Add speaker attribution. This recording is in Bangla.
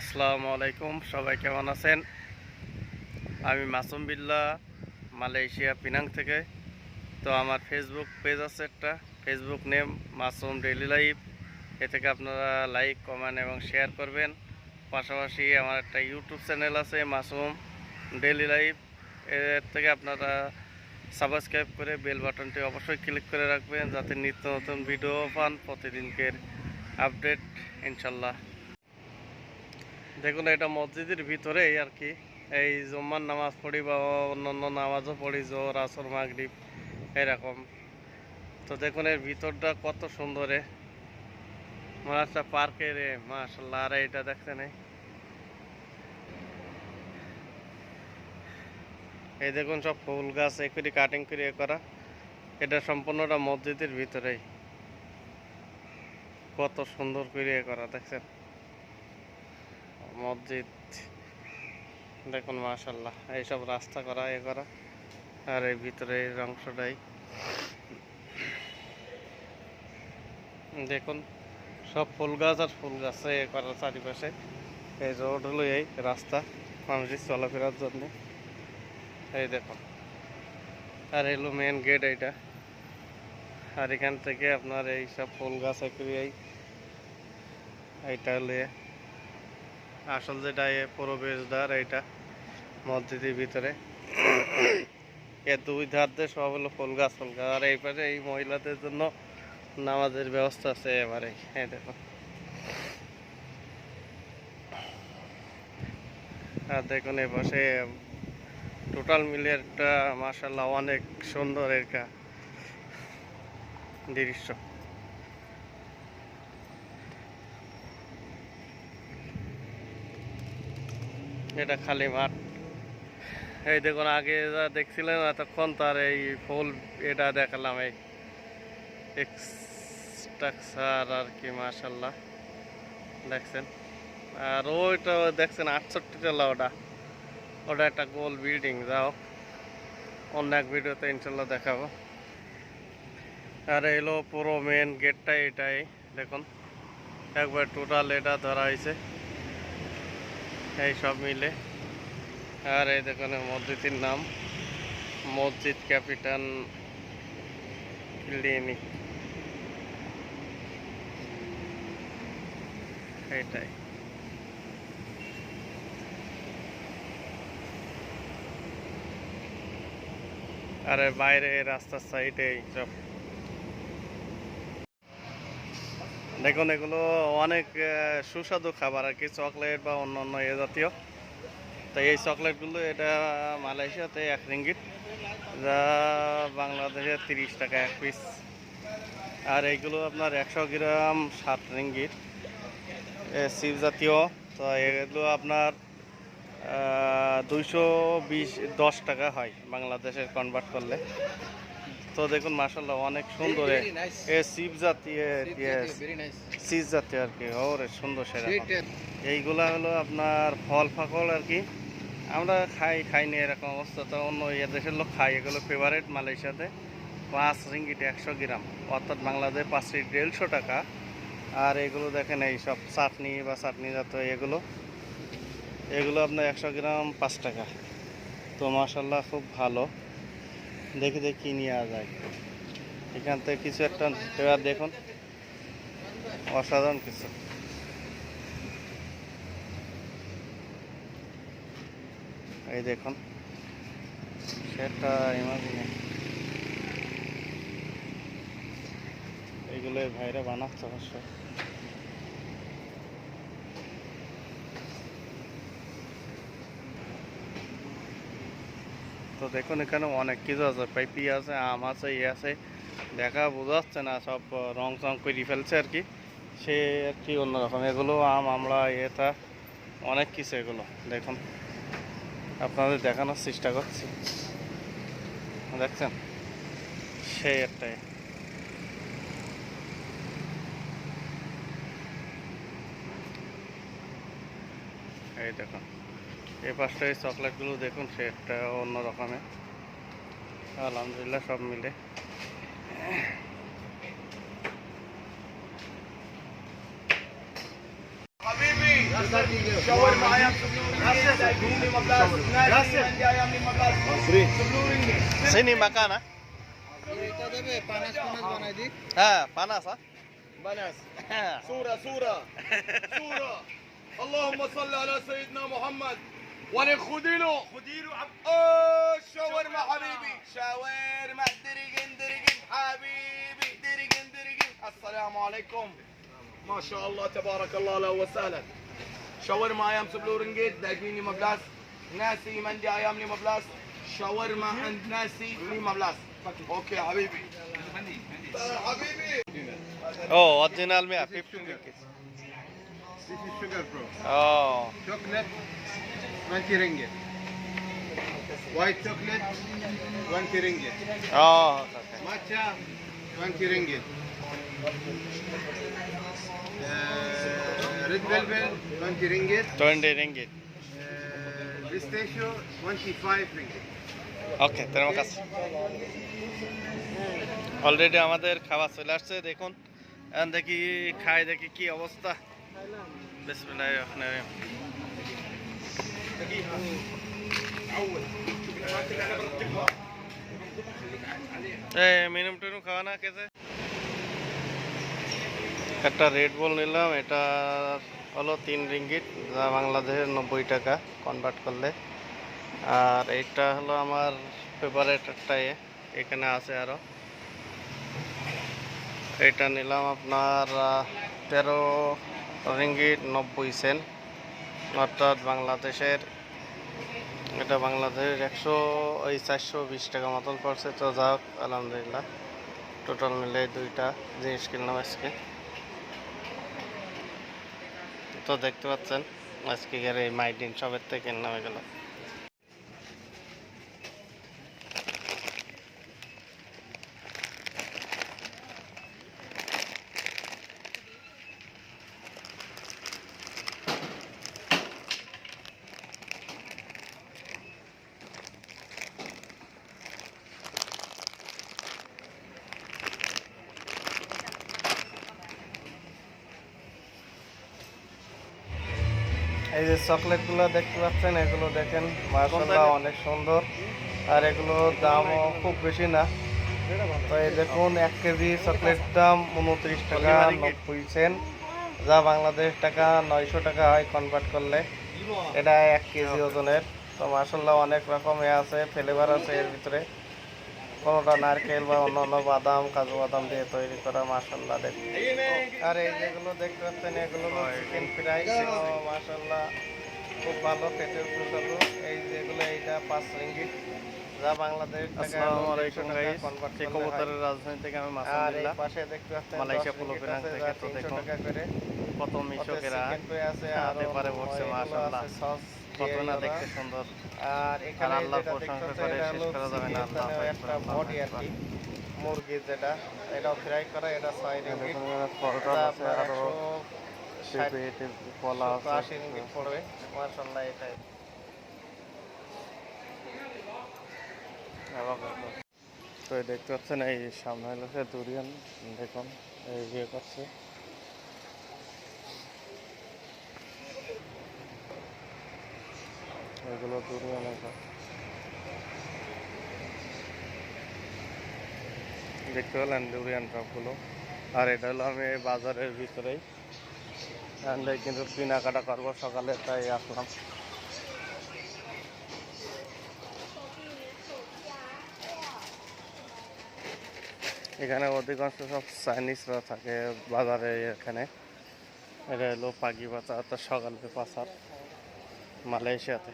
Speaker 1: আসসালামু আলাইকুম, সবাই কেমন আছেন? আমি মাসুম বিল্লা, মালয়েশিয়া পিনাং থেকে। তো আমার ফেসবুক পেজ আছে একটা। Facebook name Masum daily life এ থেকে আপনারা লাইক কমেন্ট এবং শেয়ার করবেন। পাশাপাশি আমার একটা ইউটিউব চ্যানেল আছে মাসুম ডেইলি লাইফ এর থেকে আপনারা সাবস্ক্রাইব করে বেল বাটনটি অবশ্যই ক্লিক করে রাখবেন, যাতে নিত্য নতুন ভিডিও পান। প্রতিদিনকের আপডেট ইনশাল্লাহ। দেখুন, এটা মসজিদের ভিতরেই আর কি। এই জম্মার নামাজ পড়ি বা অন্যান্য নামাজও পড়ি জোর আসর, মাগরিব, এরকম। তো দেখুন, এর ভিতরটা কত সুন্দরে। হচ্ছে পার্কে রে মাসাল্লাহ আর এটা দেখছেন এই এই দেখুন, সব ফুল গাছ, এ করে কাটিং করে করা। এটা সম্পূর্ণটা মসজিদের ভিতরেই। কত সুন্দর করে এ করা, দেখছেন? মসজিদ। দেখুন মাশাল্লাহ এইসব রাস্তা করা, এ করা। আর এই ভিতরে এই অংশটাই। দেখুন, সব ফুল গাছ আর ফুল গাছ এ করা চারিপাশে। এই রোড হলো এই রাস্তা, মানুষের চলাফেরার জন্য। এই দেখুন, আর এলো মেন গেট এইটা। আর এখান থেকে আপনার এই সব ফুল গাছ এই এইটা হলে আসল যেটা প্রবেশদ্বার এইটা মসজিদের ভিতরে। এর দুই ধার দিয়ে সব হলো ফুল গাছ ফুল গাছ। আর এই পাশে এই মহিলাদের জন্য নামাজের ব্যবস্থা আছে এবারে। এই দেখো। আর দেখুন এই পাশে টোটাল মিলে একটা মাসাল্লাহ অনেক সুন্দর একটা দৃশ্য। এটা খালি মাঠ। এই দেখুন, আগে যা দেখছিলেন, এতক্ষণ তার এই ফুল এটা দেখালাম, এই এক্সট্রাকচার আর কি মাসাল্লাহ দেখছেন? আর ওইটা দেখছেন, আটষট্টি তলা ওটা। ওটা একটা গোল বিল্ডিং যাও অন্য এক ভিডিওতে ইনশাল্লাহ দেখাবো। আর এলো পুরো মেন গেটটা এটাই। দেখুন, একবার টোটাল এটা ধরা হয়েছে। এই সব মিলে। আর এই দেখুন মসজিদের নাম মসজিদ ক্যাপিটাল ক্লিনিক। এইটাই। আরে বাইরে রাস্তার সাইডে সব। দেখুন, এগুলো অনেক সুস্বাদু খাবার আর কি, চকলেট বা অন্য অন্য এ জাতীয়। তো এই চকলেটগুলো এটা মালয়েশিয়াতে এক রিঙ্গিট যা বাংলাদেশে তিরিশ টাকা এক পিস আর এইগুলো আপনার একশো গ্রাম সাত রিঙ্গিট সিপ জাতীয়। তো এগুলো আপনার দুইশো বিশ, দশ টাকা হয় বাংলাদেশের কনভার্ট করলে। তো দেখুন মাসাল্লাহ অনেক সুন্দর এ- সিপ জাতীয়. সিজ জাতীয় আর কি ওরে সুন্দর সেরা। এইগুলা হলো আপনার ফল ফাকল আর কি। আমরা খাই খাইনি এরকম অবস্থা তো অন্য ইয়ে দেশের লোক খাই এগুলো ফেভারেট মালয়েশিয়াতে। পাঁচ রিঙ্গিট একশো গ্রাম অর্থাৎ বাংলাদেশ পাঁচ রিঙ্গিট দেড়শো টাকা। আর এগুলো দেখেন এই সব চাটনি বা চাটনি জাতীয় এগুলো। এগুলো আপনার একশো গ্রাম পাঁচ টাকা। তো মাসাল্লাহ খুব ভালো। দেখি দেখি কি নেওয়া যায়। এখান থেকে কিছু একটা এবার দেখুন। অসাধারণ কিছু। এই দেখুন। সেটা ইমাজিনে এইগুলো এই ভাইরা বানাচ্ছে অবশ্য। তো দেখুন, এখানে অনেক কিছু আছে, পাইপি আছে, আম আছে ইয়ে আছে। দেখা বোঝা যাচ্ছে না, সব রং চং করে ফেলছে আর কি। সে আর কি অন্যরকম এগুলো আম, আমরা এটা অনেক কিছু এগুলো। দেখুন, আপনাদের দেখানোর চেষ্টা করছি। দেখছেন? সেই একটাই এই দেখুন। এই পাশটা এই চকলেটগুলো দেখুন সে একটা অন্য রকমের আলহামদুলিল্লাহ সব মিলে
Speaker 2: شاورما ايام سبلورنج دايبيني مبلاس ناسي عندي ايام لي مبلاس سبلورنج
Speaker 1: চিনি মাকা না
Speaker 3: এটা দেবে পানাস পানাস বানাই দি
Speaker 1: হ্যাঁ পানাসা
Speaker 2: بناس
Speaker 1: হ্যাঁ
Speaker 2: صورة صورة صورة اللهم صل على سيدنا محمد وأنا خدي له خدي له عب... أوه شاورما حبيبي. شاورما. درجن درجن حبيبي. درجن درجن السلام عليكم. ما شاء الله تبارك الله لا وسهلا. شاورما أيام سبلور انجيت داجميني مبلاس. ناسي من دي أيام لي مبلاس. شاورما عند ناسي لي مبلاس. أوكي حبيبي. حبيبي.
Speaker 1: أوه ودينا 50 100
Speaker 3: This is sugar, bro.
Speaker 1: Oh.
Speaker 3: Chocolate. 20 ringgit white chocolate 20 ringgit
Speaker 1: O
Speaker 3: matcha 20 ringgit uh, red velvet 20 ringgit
Speaker 1: twenty ringgit
Speaker 3: uh, pistachio 25 ringgit
Speaker 1: okay তোমার কাছে অলরেডি আমাদের খাবার চলে আসছে দেখুন এখন দেখি খাই দেখি কি অবস্থা বিসমিল্লাহির রহমানির রহিম মিনিম টেনু খাওয়া না কেসে একটা রেড বল নিলাম, এটা হলো তিন রিঙ্গিট যা বাংলাদেশের নব্বই টাকা কনভার্ট করলে। আর এইটা হলো আমার ফেভারেট একটা এখানে আছে আরও এটা নিলাম আপনার তেরো রিঙ্গিট নব্বই সেন্ট অর্থাৎ বাংলাদেশের, এটা বাংলাদেশের একশো ওই চারশো বিশ টাকা মতন পড়ছে। তো যাক, আলহামদুলিল্লাহ। টোটাল মিলে দুইটা জিনিস কিনলাম আজকে। তো দেখতে পাচ্ছেন, আজকে গেলে এই মাইডিন সবের থেকে কিনলাম এগুলো। এই যে চকলেট চকলেটগুলো দেখতে পাচ্ছেন এগুলো দেখেন মাশাআল্লাহ অনেক সুন্দর। আর এগুলো দামও খুব বেশি না। তো এই দেখুন এক কেজি চকলেট দাম উনত্রিশ টাকা নব্বই সেন্ট। যা বাংলাদেশ টাকা নয়শো টাকা হয় কনভার্ট করলে। এটা এক কেজি ওজনের। তো মাসাল্লাহ অনেক রকমের আছে ফ্লেভার আছে এর ভিতরে। কোনোটা নারকেল বা অন্য অন্য বাদাম কাজু বাদাম দিয়ে তৈরি করা মাসাল্লাহ দেখতে। আর এই যেগুলো দেখতে পাচ্ছেন এগুলো চিকেন ফ্রাই মাসাল্লাহ খুব ভালো পেটের সুস্বাদু। এই যেগুলো এইটা পাঁচ রিঙ্গিট যা বাংলাদেশ
Speaker 4: আসসালামু আলাইকুম গাইস সেই কবুতরের রাজধানী থেকে আমি
Speaker 1: আর
Speaker 4: মাসাল্লাহ
Speaker 1: পাশে দেখতে পাচ্ছেন
Speaker 4: মালয়েশিয়া
Speaker 1: দশ
Speaker 4: পুলো
Speaker 1: ringgit
Speaker 4: থেকে তো দেখুন।
Speaker 1: করে।
Speaker 4: কত মিশকেরা
Speaker 1: আছে
Speaker 4: হাতে পারে বসছে, মাশাআল্লাহ। কত না দেখতে সুন্দর।
Speaker 1: আর এখানে
Speaker 4: আর আল্লাহর প্রশংসা করে শেষ করা যাবে না, আল্লাহ
Speaker 1: একটা বডি আর কি মুরগি যেটা এটাও ফ্রাই করা এটা ছয় রিঙ্গিট
Speaker 4: কলা
Speaker 1: আশি রিঙ্গিট পড়বে মার্শাল্লাহ এটাই
Speaker 4: তো দেখতে পাচ্ছেন এই সামনে হলো সে দুরিয়ান দেখুন এই ইয়ে করছে। এগুলো দুরিয়ান এগুলো। দেখতে পেলেন ডুরিয়ান টপগুলো আর এটা হলো আমি বাজারের ভিতরেই। কিন্তু কেনাকাটা করব সকালে, তাই আসলাম। এখানে অধিকাংশ সব চাইনিজরা থাকে বাজারে এখানে। এটা হলো পাখি বাজার তো সকালে পাচার মালয়েশিয়াতে।